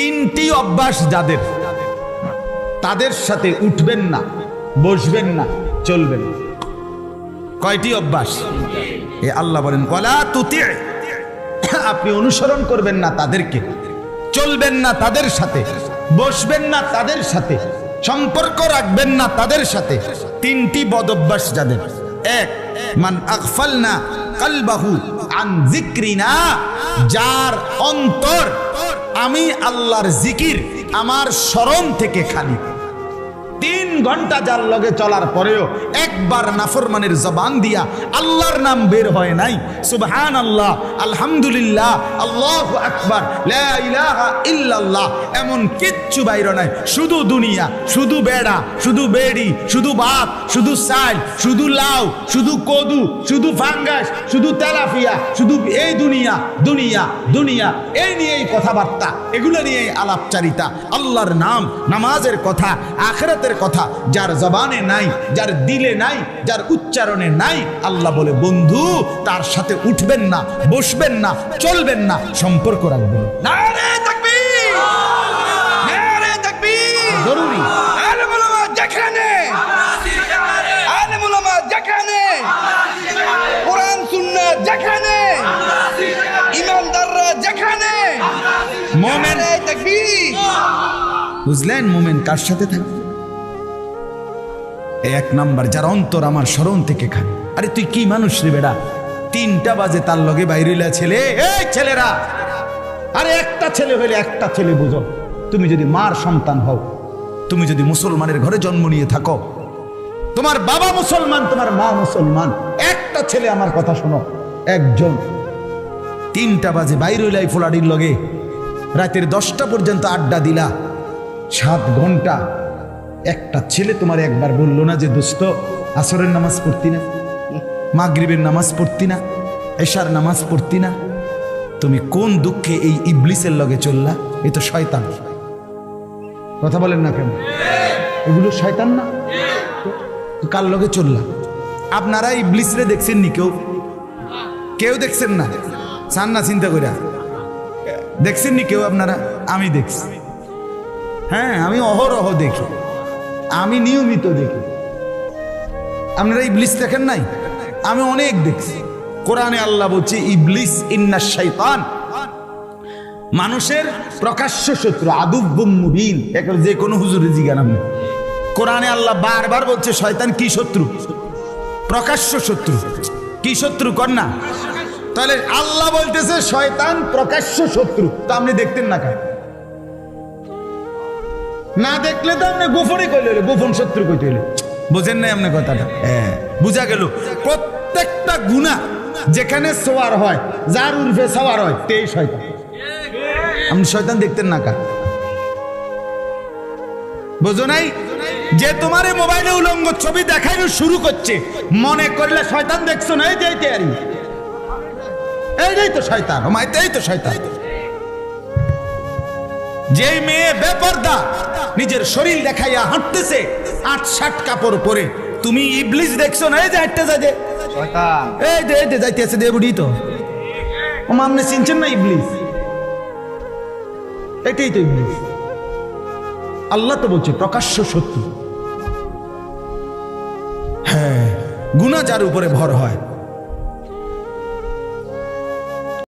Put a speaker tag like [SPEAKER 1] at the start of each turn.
[SPEAKER 1] তিনটি অভ্যাস যাদের, তাদের সাথে উঠবেন না, বসবেন না, চলবেন কয়টি অভ্যাস? এ আল্লাহ বলেন কলা তুতি আপনি অনুসরণ করবেন না তাদেরকে, চলবেন না তাদের সাথে, বসবেন না তাদের সাথে, সম্পর্ক রাখবেন না তাদের সাথে। তিনটি বদ অভ্যাস যাদের, এক, মান আকফাল না কালবাহু আন জিক্রিনা যার অন্তর আমি আল্লাহর জিকির আমার স্মরণ থেকে খালি। তিন ঘণ্টা যার লগে চলার পরেও একবার নাফরমানের জবান দিয়া আল্লাহর নাম বের হয় নাই। সুবহান আল্লাহ আলহামদুলিল্লাহ, আল্লাহ আকবার ইল্লাল্লাহ, এমন কিচ্ছু বাইর নাই। শুধু দুনিয়া, শুধু বেড়া, শুধু বেড়ি, শুধু ভাত শুধু চাল শুধু লাউ, শুধু কদু, শুধু ফাঙ্গাস, শুধু তেলাফিয়া, শুধু এই দুনিয়া দুনিয়া দুনিয়া, এই নিয়েই কথাবার্তা, এগুলো নিয়েই আলাপচারিতা। আল্লাহর নাম, নামাজের কথা, আখরাতের কথা যার জবানে নাই যার দিলে নাই যার উচ্চারণে নাই আল্লাহ বলে বন্ধু তার সাথে উঠবেন না বসবেন না চলবেন না সম্পর্ক রাখবেন। জরুরি।
[SPEAKER 2] যেখানে! আলেম ওলামা যেখানে! কোরআন সুন্নাহ যেখানে! ইমানদাররা যেখানে!
[SPEAKER 1] মোমেন। বুঝলেন মোমেন কার সাথে থাকবে? এক নাম্বার, যার অন্তর আমার স্মরণ থেকে খাবে আরে তুই কি মানুষ রে বেড়া? তিনটা বাজে তার লগে বাইরিলা ছেলে। এই ছেলেরা! আরে একটা ছেলে হইলে একটা ছেলে বুঝো। তুমি যদি মার সন্তান হও, তুমি যদি মুসলমানের ঘরে জন্ম নিয়ে থাকো, তোমার বাবা মুসলমান, তোমার মা মুসলমান, একটা ছেলে আমার কথা শোনো, একজন। তিনটা বাজে বাইরে হইলাই ফোলাডির লগে রাতের দশটা পর্যন্ত আড্ডা দিলা। সাত ঘণ্টা একটা ছেলে তোমার একবার বলল না যে, দোস্ত, আসরের নামাজ পড়তি না? মাগরিবের নামাজ পড়তি না? এশার নামাজ পড়তি না? তুমি কোন দুঃখে এই ইবলিসের লগে চললা? এ তো শয়তান। কথা বলেন না কেন? এগুলো শয়তান না? কার লগে চললা? আপনারা ইবলিসরে দেখছেন নি কেউ? কেউ দেখছেন না? চান না চিন্তা করিয়া দেখছেন নি কেউ আপনারা? আমি দেখছি। হ্যাঁ আমি অহরহ দেখি। আমি নিয়মিত দেখি। আপনারা ইবলিস দেখেন নাই? আমি অনেক দেখছি। কোরআনে আল্লাহ বলছে, ইবলিস ইন্না শৈতান মানুষের প্রকাশ্য শত্রু আদুব্বুম মুবিন। এখন যে কোনো হুজুরে জিজ্ঞান আপনি। কোরআনে আল্লাহ বারবার বলছে, শয়তান কি শত্রু? প্রকাশ্য শত্রু। কি শত্রু না। তাহলে আল্লাহ বলতেছে, শয়তান প্রকাশ্য শত্রু। তো আপনি দেখতেন না কেন? না দেখলে তো আপনি গোপনে কইলে গোপন শত্রু কইতে হইলে। বুঝেন নাই আপনি কথাটা? হ্যাঁ। বুঝা গেল। প্রত্যেকটা গুণা যেখানে সোয়ার হয় যার উর্ফে সওয়ার হয় তেই শয়তান। আপনি শয়তান দেখতেন না কা বুঝো নাই? যে তোমার মোবাইলে উলঙ্গ ছবি দেখানো শুরু করছে মনে করলে শয়তান দেখছ না? এই যে এই তৈরি এইটাই তো শয়তান ও মাইতেই তো শয়তান। যেই মেয়ে বেপর্দা নিজের শরীর দেখাইয়া হাঁটতেছে আট ষাট কাপড় পরে। তুমি ইবলিস দেখছ না? এই যে হাঁটতে যায় যে। এই যে এই যে যাইতে আছে দিয়ে বুড়ি তো। ও মামনে চিনছেন না ইবলিস? এটাই তো ইবলিস। আল্লাহ তো বলছে প্রকাশ্য সত্য হ্যাঁ গুণা যার উপরে ভর হয়।